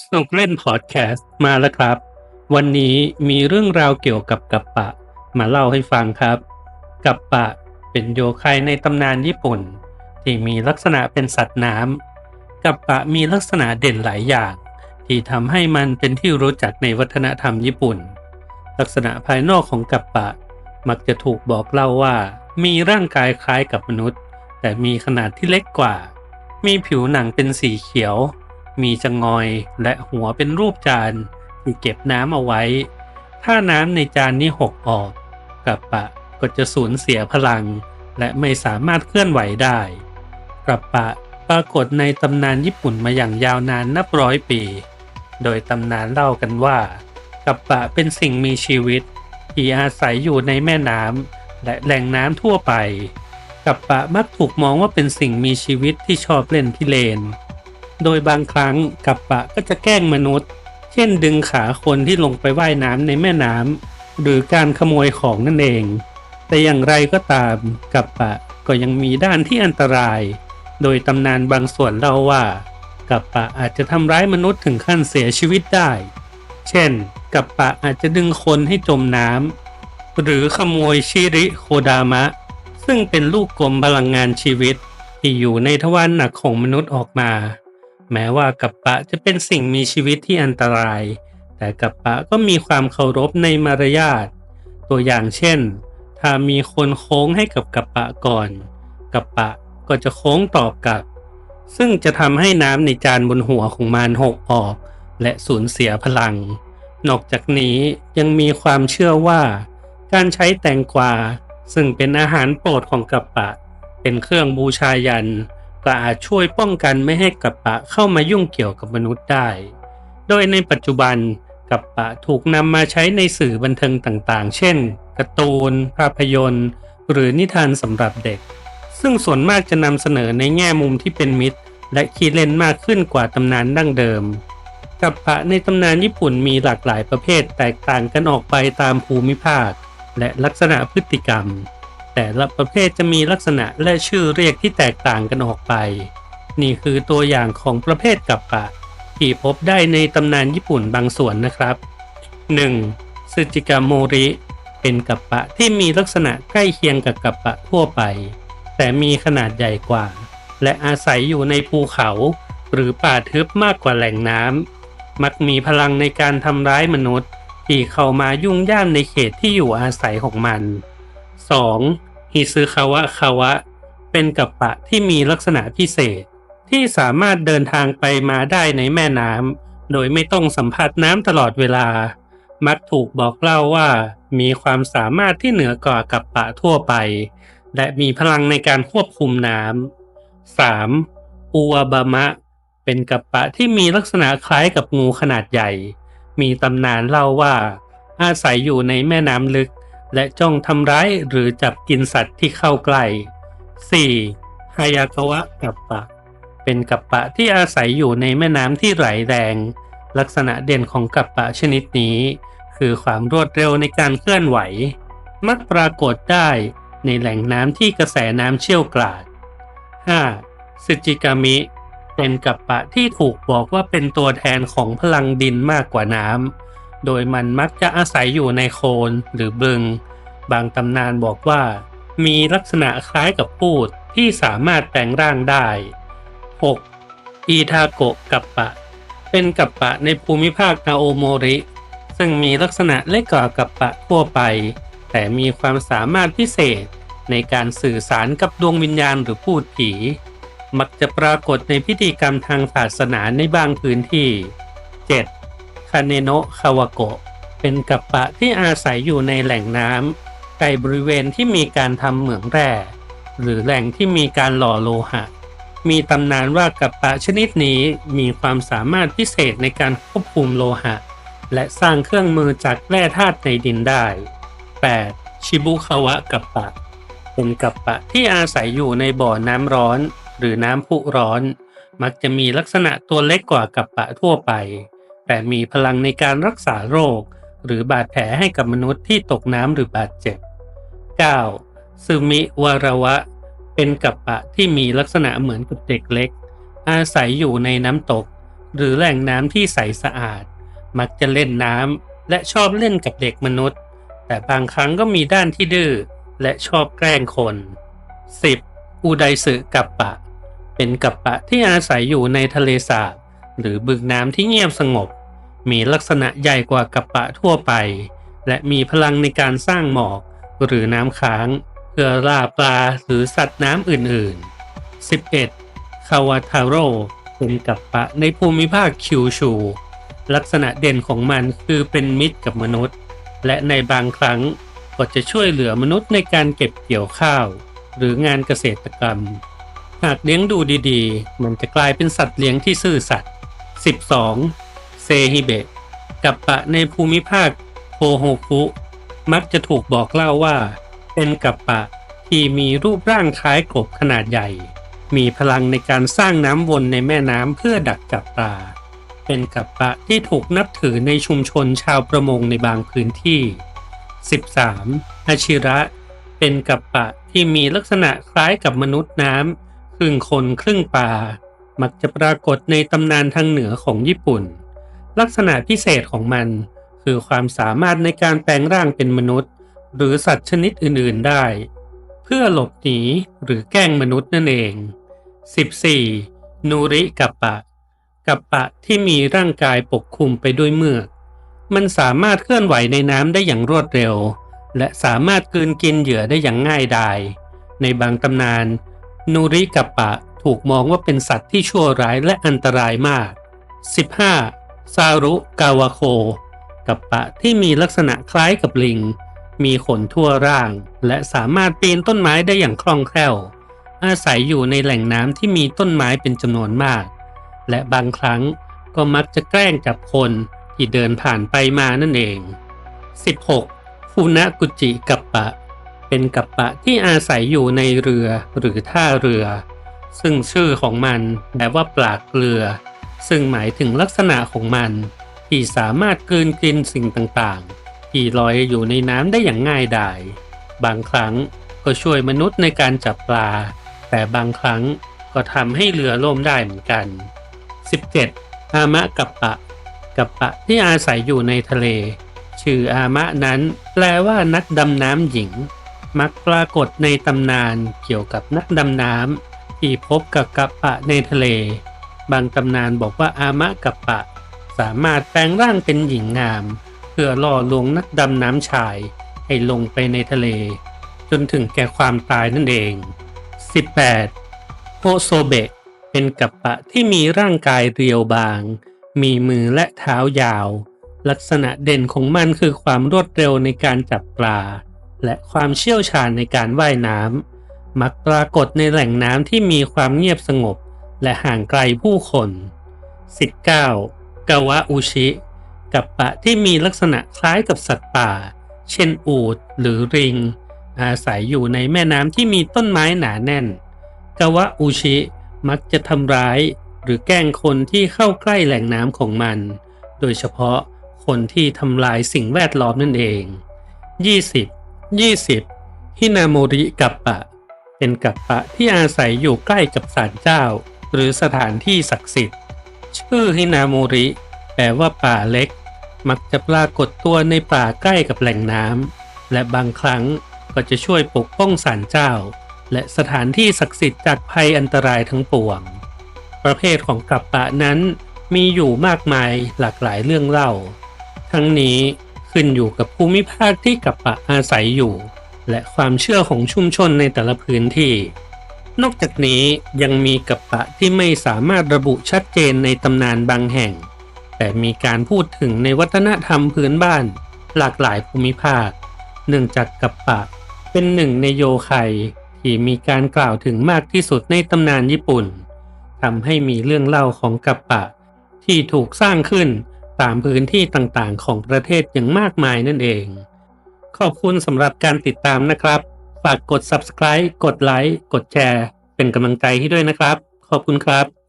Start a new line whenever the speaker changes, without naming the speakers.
สนุกเล่นพอดแคสต์มาแล้วครับ วันนี้มีเรื่องราวเกี่ยวกับกัปปะ มาเล่าให้ฟังครับ กัปปะเป็นโยคายในตำนานญี่ปุ่น ที่มีลักษณะเป็นสัตว์น้ำกัปปะมีลักษณะเด่นหลายอย่าง ที่ทำให้มันเป็นที่รู้จักในวัฒนธรรมญี่ปุ่น ลักษณะภายนอกของกัปปะ มักจะถูกบอกเล่าว่า มีร่างกายคล้ายกับมนุษย์ แต่มีขนาดที่เล็กกว่า มีผิวหนังเป็นสีเขียว มีจงอยและหัวเป็นรูปจานที่เก็บน้ำเอาไว้ ถ้าน้ำในจานนี้หกออก กัปปะก็จะสูญเสียพลัง และไม่สามารถเคลื่อนไหวได้ กัปปะปรากฏในตำนานญี่ปุ่นมาอย่างยาวนานนับร้อยปี โดยตำนานเล่ากันว่า กัปปะเป็นสิ่งมีชีวิตที่อาศัยอยู่ในแม่น้ำและแหล่งน้ำทั่วไป กัปปะมักถูกมองว่าเป็นสิ่งมีชีวิตที่ชอบเล่นพิเรน โดยบางครั้งกัปปะก็จะแกล้งมนุษย์ เช่นดึงขาคนที่ลงไปว่ายน้ำในแม่น้ำหรือการขโมยของนั่นเอง แต่อย่างไรก็ตามกัปปะก็ยังมีด้านที่อันตราย โดยตำนานบางส่วนเล่าว่า กัปปะอาจจะทำร้ายมนุษย์ถึงขั้นเสียชีวิตได้ เช่น กัปปะอาจจะดึงคนให้จมน้ำหรือขโมยชิริโคดามะ ซึ่งเป็นลูกกลมพลังงานชีวิตที่อยู่ในทวารหนักของมนุษย์ออกมา แม้ว่ากัปปะจะเป็นสิ่งมีชีวิตที่อันตราย แต่กัปปะก็มีความเคารพในมารยาท ตัวอย่างเช่น ถ้ามีคนโค้งให้กับกัปปะก่อน กัปปะก็จะโค้งตอบกลับ ซึ่งจะทำให้น้ำในจานบนหัวของมันหกออก และสูญเสียพลัง นอกจากนี้ยังมีความเชื่อว่า การใช้แตงกวาซึ่งเป็นอาหารโปรดของกัปปะ เป็นเครื่องบูชายัน ก็อาจช่วยป้องกันไม่ให้กัปปะเข้ามายุ่งเกี่ยวกับมนุษย์ได้ โดยในปัจจุบันกัปปะถูกนำมาใช้ในสื่อบันเทิงต่างๆ เช่นการ์ตูน ภาพยนตร์ หรือนิทานสำหรับเด็ก ซึ่งส่วนมากจะนำเสนอในแง่มุมที่เป็นมิตร และคีเล่นมากขึ้นกว่าตำนานดั้งเดิม กัปปะในตำนานญี่ปุ่นมีหลากหลายประเภทแตกต่างกันออกไปตามภูมิภาค และลักษณะพฤติกรรม แต่ละประเภทจะมีลักษณะและชื่อเรียกที่แตกต่างกันออกไป นี่คือตัวอย่างของประเภทกัปปะ ที่พบได้ในตำนานญี่ปุ่นบางส่วนนะครับ 1. ซึจิกาโมริ เป็นกัปปะที่มีลักษณะใกล้เคียงกับกัปปะทั่วไป แต่มีขนาดใหญ่กว่า และอาศัยอยู่ในภูเขา หรือป่าทึบมากกว่าแหล่งน้ำมักมีพลังในการทำร้ายมนุษย์ ที่เข้ามายุ่งย่ามในเขตที่อยู่อาศัยของมัน 2. ฮิซึคาวะคาวะ เป็นกัปปะที่มีลักษณะพิเศษ ที่สามารถเดินทางไปมาได้ในแม่น้ำโดยไม่ต้องสัมผัสน้ำตลอดเวลา มักถูกบอกเล่าว่า มีความสามารถที่เหนือกว่ากัปปะทั่วไป และมีพลังในการควบคุมน้ำ 3. อูวาบามะ เป็นกัปปะที่มีลักษณะคล้ายกับงูขนาดใหญ่ มีตำนานเล่าว่า อาศัยอยู่ในแม่น้ำลึก และจ้องทำร้ายหรือจับกินสัตว์ที่เข้าใกล้ 4. ฮายากาวะกัปปะ เป็นกัปปะที่อาศัยอยู่ในแม่น้ำที่ไหลแรง ลักษณะเด่นของกัปปะชนิดนี้ คือความรวดเร็วในการเคลื่อนไหว มักปรากฏได้ในแหล่งน้ำที่กระแสน้ำเชี่ยวกราด 5. สึจิกามิ เป็นกัปปะที่ถูกบอกว่าเป็นตัวแทนของพลังดินมากกว่าน้ำ โดยมันมักจะอาศัยอยู่ในโคลนหรือบึง บางตำนานบอกว่า มีลักษณะคล้ายกับปูดที่สามารถแปลงร่างได้ 6. อีทาโกะกัปปะ เป็นกัปปะในภูมิภาคนาโอโมริ ซึ่งมีลักษณะเล็กกว่ากัปปะทั่วไป แต่มีความสามารถพิเศษในการสื่อสารกับดวงวิญญาณหรือพูดผี มักจะปรากฏในพิธีกรรมทางศาสนาในบางพื้นที่ 7. คาเนโนะคาวาโกะเป็นกัปปะที่อาศัยอยู่ในแหล่งน้ำใกล้บริเวณที่มีการทำเหมืองแร่ หรือแหล่งที่มีการหล่อโลหะ มีตำนานว่ากัปปะชนิดนี้มีความสามารถพิเศษในการควบคุมโลหะ และสร้างเครื่องมือจากแร่ธาตุในดินได้ 8. ชิบุคาวะกัปปะ เป็นกัปปะที่อาศัยอยู่ในบ่อน้ำร้อน หรือน้ำพุร้อน มักจะมีลักษณะตัวเล็กกว่ากัปปะทั่วไป แต่มีพลังในการรักษาโรค หรือบาดแผลให้กับมนุษย์ที่ตกน้ำหรือบาดเจ็บ 9. ซึมิวารวะ เป็นกัปปะที่มีลักษณะเหมือนกับเด็กเล็ก อาศัยอยู่ในน้ำตก หรือแหล่งน้ำที่ใสสะอาด มักจะเล่นน้ำและชอบเล่นกับเด็กมนุษย์ แต่บางครั้งก็มีด้านที่ดื้อและชอบแกล้งคน 10. อูไดสึกัปปะ เป็นกัปปะที่อาศัยอยู่ในทะเลสาบ หรือบึงน้ำที่เงียบสงบ มีลักษณะใหญ่กว่ากัปปะทั่วไป และมีพลังในการสร้างหมอกหรือน้ำค้าง เพื่อล่าปลาหรือสัตว์น้ำอื่นๆ 11. คาวาทาโร่เป็นกัปปะในภูมิภาคคิวชู ลักษณะเด่นของมันคือเป็นมิตรกับมนุษย์ และในบางครั้งก็จะช่วยเหลือมนุษย์ในการเก็บเกี่ยวข้าว หรืองานเกษตรกรรม หากเลี้ยงดูดีๆ มันจะกลายเป็นสัตว์เลี้ยงที่ซื่อสัตย์ 12. เซฮิเบะกัปปะในภูมิภาคโคโฮคุมักจะถูกบอกเล่าว่า เป็นกัปปะที่มีรูปร่างคล้ายกบขนาดใหญ่ มีพลังในการสร้างน้ำวนในแม่น้ำเพื่อดักจับปลาเป็นกัปปะที่ถูกนับถือในชุมชนชาวประมงในบางพื้นที่ 13. อาชิระ เป็นกัปปะที่มีลักษณะคล้ายกับมนุษย์น้ำครึ่งคนครึ่งปลา มักจะปรากฏในตำนานทางเหนือของญี่ปุ่น ลักษณะพิเศษของมัน คือความสามารถในการแปลงร่างเป็นมนุษย์ หรือสัตว์ชนิดอื่นๆได้ เพื่อหลบหนีหรือแกล้งมนุษย์นั่นเอง 14. นูริกัปปะ กัปปะที่มีร่างกายปกคลุมไปด้วยเมือก มันสามารถเคลื่อนไหวในน้ำได้อย่างรวดเร็ว และสามารถกลืนกินเหยื่อได้อย่างง่ายดายในบางตำนาน นูริกัปปะ ถูกมองว่าเป็นสัตว์ที่ชั่วร้ายและอันตรายมาก 15. ซารุกาวาโค กัปปะที่มีลักษณะคล้ายกับลิง มีขนทั่วร่าง และสามารถปีนต้นไม้ได้อย่างคล่องแคล่ว อาศัยอยู่ในแหล่งน้ำที่มีต้นไม้เป็นจำนวนมาก และบางครั้งก็มักจะแกล้งจับคนที่เดินผ่านไปมานั่นเอง 16. ฟูนะกุจิกัปปะ เป็นกัปปะที่อาศัยอยู่ในเรือหรือท่าเรือ ซึ่งชื่อของมันแปลว่าปลากเกลือ ซึ่งหมายถึงลักษณะของมัน ที่สามารถกลืนกินสิ่งต่างๆ ที่ลอยอยู่ในน้ำได้อย่างง่ายดายบางครั้งก็ช่วยมนุษย์ในการจับปลา แต่บางครั้งก็ทำให้เรือล่มได้เหมือนกัน 17. อามะกัปปะ กัปปะที่อาศัยอยู่ในทะเล ชื่ออามะนั้นแปลว่านักดำน้ำหญิง มักปรากฏในตำนานเกี่ยวกับนักดำน้ำ ที่พบกับกัปปะในทะเล บางตำนานบอกว่าอามะกัปปะ สามารถแปลงร่างเป็นหญิงงาม เพื่อล่อลวงนักดำน้ำชาย ให้ลงไปในทะเล จนถึงแก่ความตายนั่นเอง 18. โฮโซเบะเป็นกัปปะที่มีร่างกายเรียวบาง มีมือและเท้ายาว ลักษณะเด่นของมันคือความรวดเร็วในการจับปลา และความเชี่ยวชาญในการว่ายน้ำ มักปรากฏในแหล่งน้ำที่มีความเงียบสงบ และห่างไกลผู้คน 19. กาวะอุชิ กัปปะที่มีลักษณะคล้ายกับสัตว์ป่า เช่นอูฐหรือริง อาศัยอยู่ในแม่น้ำที่มีต้นไม้หนาแน่น กาวะอุชิมักจะทำร้ายหรือแกล้งคนที่เข้าใกล้แหล่งน้ำของมัน โดยเฉพาะคนที่ทำลายสิ่งแวดล้อมนั่นเอง 20. 20. ฮินาโมริกัปปะ เป็นกัปปะที่อาศัยอยู่ใกล้กับศาลเจ้า หรือสถานที่ศักดิ์สิทธิ์ ชื่อฮินาโมริ แปลว่าป่าเล็ก มักจะปรากฏตัวในป่าใกล้กับแหล่งน้ำและบางครั้งก็จะช่วยปกป้องศาลเจ้า และสถานที่ศักดิ์สิทธิ์จากภัยอันตรายทั้งปวง ประเภทของกัปปะนั้นมีอยู่มากมายหลากหลายเรื่องเล่า ทั้งนี้ขึ้นอยู่กับภูมิภาคที่กัปปะอาศัยอยู่ และความเชื่อของชุมชนในแต่ละพื้นที่ นอกจากนี้ยังมีกัปปะที่ไม่สามารถระบุชัดเจนในตำนานบางแห่ง แต่มีการพูดถึงในวัฒนธรรมพื้นบ้าน หลากหลายภูมิภาค เนื่องจากกัปปะเป็นหนึ่งในโยไคที่มีการกล่าวถึงมากที่สุดในตำนานญี่ปุ่นทำให้มีเรื่องเล่าของกัปปะ ที่ถูกสร้างขึ้นตามพื้นที่ต่างๆของประเทศอย่างมากมายนั่นเอง ขอบคุณสำหรับการติดตามนะครับ ฝากกด subscribe กดไลค์กดแชร์ เป็นกำลังใจให้ด้วยนะครับ ขอบคุณครับ